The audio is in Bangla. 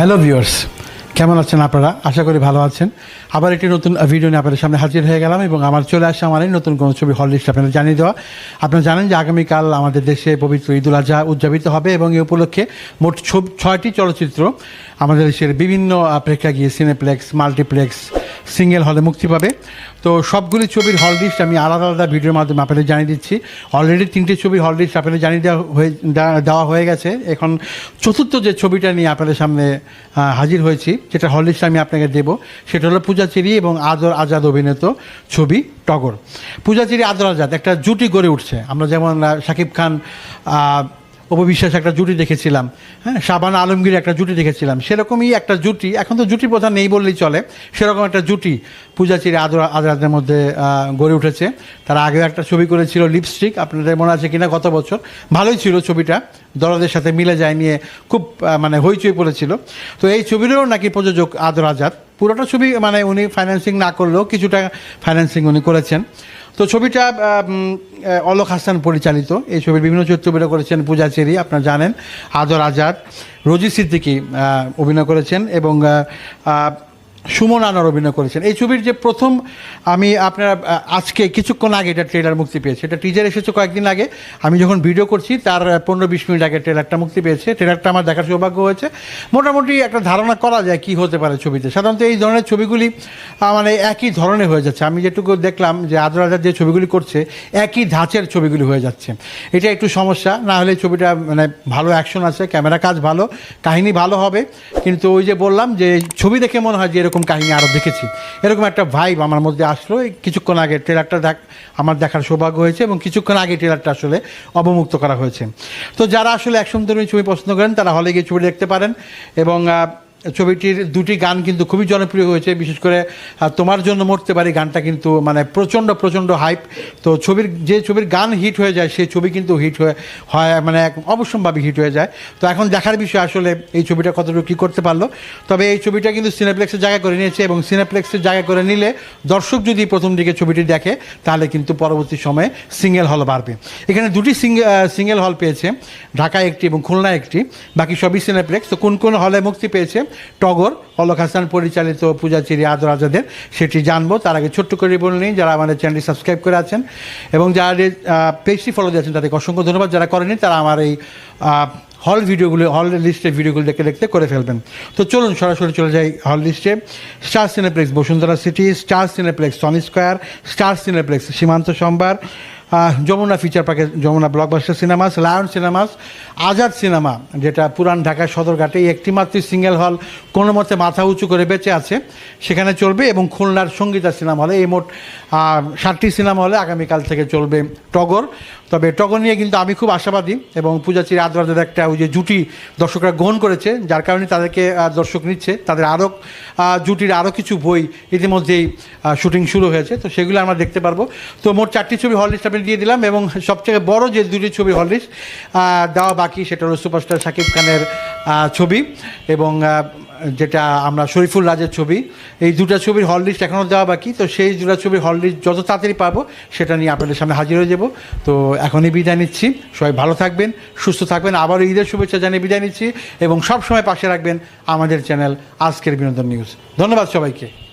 হ্যালো ভিউয়ার্স কেমন আছেন আপনারা? আশা করি ভালো আছেন। আবার একটি নতুন ভিডিও নিয়ে আপনাদের সামনে হাজির হয়ে গেলাম এবং আমার চলে আসা আমার এই নতুন কোনো ছবি হল লিস্ট আপনাদের জানিয়ে দেওয়া। আপনারা জানেন যে আগামীকাল আমাদের দেশে পবিত্র ঈদুল আজহা উদযাপিত হবে এবং এই উপলক্ষে মোট ছয়টি চলচ্চিত্র আমাদের দেশের বিভিন্ন প্রেক্ষাগৃহে সিনেপ্লেক্স, মাল্টিপ্লেক্স, সিঙ্গেল হলে মুক্তি পাবে। তো সবগুলি ছবির হল লিস্ট আমি আলাদা আলাদা ভিডিওর মাধ্যমে আপনাদের জানিয়ে দিচ্ছি। অলরেডি তিনটে ছবির হল লিস্ট আপনাদের জানিয়ে দেওয়া হয়ে দেওয়া হয়ে গেছে। এখন চতুর্থ যে ছবিটা নিয়ে আপনাদের সামনে হাজির হয়েছি, যেটা হল লিস্ট আমি আপনাকে দেব, সেটা হলো পূজাচেরি এবং আদর আজাদ অভিনীত ছবি টগর। পূজাচেরি আদর আজাদ একটা জুটি গড়ে উঠছে। আমরা যেমন শাকিব খান অপবিশ্বাস একটা জুটি দেখেছিলাম। হ্যাঁ শাবানা আলমগীর একটা জুটি দেখেছিলাম। সেরকমই একটা জুটি। এখন তো জুটি প্রধান নেই বললেই চলে। সেরকম একটা জুটি পূজাচির আদর আদরাদের মধ্যে গড়ে উঠেছে। তারা আগেও একটা ছবি করেছিল লিপস্টিক। আপনাদের মনে আছে কিনা গত বছর? ভালোই ছিল ছবিটা। দলদের সাথে মিলে যায় নিয়ে খুব মানে হইচই পড়েছিল। তো এই ছবিরও নাকি প্রযোজক আদর আজাদ। পুরোটা ছবি মানে উনি ফাইন্যান্সিং না করলেও কিছুটা ফাইন্যান্সিং উনি করেছেন। তো ছবিটা অলোক হাসান পরিচালিত। এই ছবির বিভিন্ন চরিত্র অভিনয় করেছেন পূজা চেরি, আপনারা জানেন, আদর আজাদ, রোজি সিদ্দিকি অভিনয় করেছেন এবং সুমন আনার অভিনয় করেছেন। এই ছবির যে প্রথম, আমি আপনার আজকে কিছুক্ষণ আগে এটা ট্রেলার মুক্তি পেয়েছে। এটা টিজার এসেছে কয়েকদিন আগে। আমি যখন ভিডিও করছি, তার পনেরো বিশ মিনিট আগে ট্রেলারটা মুক্তি পেয়েছে। ট্রেলারটা আমার দেখার সৌভাগ্য হয়েছে। মোটামুটি একটা ধারণা করা যায় কি হতে পারে ছবিতে। সাধারণত এই ধরনের ছবিগুলি মানে একই ধরনের হয়ে যাচ্ছে। আমি যেটুকু দেখলাম যে আদর আজাদ যে ছবিগুলি করছে, একই ধাঁচের ছবিগুলি হয়ে যাচ্ছে। এটা একটু সমস্যা। না হলে ছবিটা মানে ভালো অ্যাকশন আছে ক্যামেরা কাজ ভালো, কাহিনী ভালো হবে। কিন্তু ওই যে বললাম যে ছবি দেখে মনে হয় যে এরকম কাহিনী আরও দেখেছি। এরকম একটা ভাইব আমার মধ্যে আসলো। কিছুক্ষণ আগে ট্রেলারটা দেখ, আমার দেখার সৌভাগ্য হয়েছে এবং কিছুক্ষণ আগে ট্রেলারটা আসলে অবমুক্ত করা হয়েছে। তো যারা আসলে ধর্মী ছবি পছন্দ করেন, তারা হলে গিয়ে ছবি দেখতে পারেন এবং ছবিটির দুটি গান কিন্তু খুবই জনপ্রিয় হয়েছে, বিশেষ করে তোমার জন্য মরতে পারি গানটা কিন্তু মানে প্রচণ্ড প্রচণ্ড হাইপ তো ছবির, যে ছবির গান হিট হয়ে যায়, সেই ছবি কিন্তু হিট হয়ে, হয় মানে এক অবশ্যম্ভাবী হিট হয়ে যায়। তো এখন দেখার বিষয় আসলে এই ছবিটা কতটুকু কী করতে পারল। তবে এই ছবিটা কিন্তু সিনেপ্লেক্সের জায়গা করে নিয়েছে এবং সিনেপ্লেক্সের জায়গা করে নিলে দর্শক যদি প্রথম দিকে ছবিটি দেখে, তাহলে কিন্তু পরবর্তী সময়ে সিঙ্গেল হল বাড়বে। এখানে দুটি সিঙ্গেল হল পেয়েছে, ঢাকায় একটি এবং খুলনায় একটি। বাকি সবই সিনেপ্লেক্স তো কোন কোন হলে মুক্তি পেয়েছে টগর অলোক হাসান পরিচালিত পূজাচিরি আদর আজাদের, সেটি জানব। তার আগে ছোট্ট করে বলে নিই, যারা আমাদের চ্যানেলটি সাবস্ক্রাইব করে আছেন এবং যারা পেজটি ফলো দিয়েছেন, তাদেরকে অসংখ্য ধন্যবাদ। যারা করেনি তারা আমার এই হল ভিডিওগুলো হল লিস্টের ভিডিওগুলো দেখে দেখতে করে ফেলবেন। তো চলুন, সরাসরি চলে যাই হল লিস্টে Star Cineplex Bashundhara City Star Cineplex Sony Square Star Cineplex Shimanto Sambhar. Jamuna future পার্কে Jamuna Blockbuster Cinemas Lion Cinemas Azad Cinema যেটা পুরান ঢাকায় সদরঘাটে একটি মাত্র সিঙ্গেল হল কোনো মতে মাথা উঁচু করে বেঁচে আছে, সেখানে চলবে এবং খুলনার সঙ্গীতা সিনেমা হলে এই মোট ষাটটি সিনেমা হলে আগামীকাল থেকে চলবে টগর। তবে টগর নিয়ে কিন্তু আমি খুব আশাবাদী এবং পূজাচির আদরাদের একটা ওই যে জুটি দর্শকরা গ্রহণ করেছে, যার কারণে তাদেরকে দর্শক নিচ্ছে। তাদের আরও জুটির আরও কিছু বই ইতিমধ্যেই শুটিং শুরু হয়েছে। তো সেগুলো আমরা দেখতে পারব। তো মোট চারটি ছবি হল লিস্ট আমি দিয়ে দিলাম এবং সবথেকে বড় যে দুটি ছবি হল লিস্ট দেওয়া বাকি সেটা হলো সুপারস্টার শাকিব খানের ছবি এবং যেটা আমরা শরীফুল রাজের ছবি, এই দুটো ছবির হল লিস্ট এখনও দেওয়া বাকি, তো সেই দুটো ছবির হল লিস্ট যত তাড়াতাড়ি পাবো সেটা নিয়ে আপনাদের সামনে হাজির হয়ে যাব। তো এখনই বিদায় নিচ্ছি, সবাই ভালো থাকবেন, সুস্থ থাকবেন, আবারও ঈদের শুভেচ্ছা জানিয়ে বিদায় নিচ্ছি এবং সবসময় পাশে রাখবেন আমাদের চ্যানেল আজকের বিনোদন নিউজ ধন্যবাদ সবাইকে।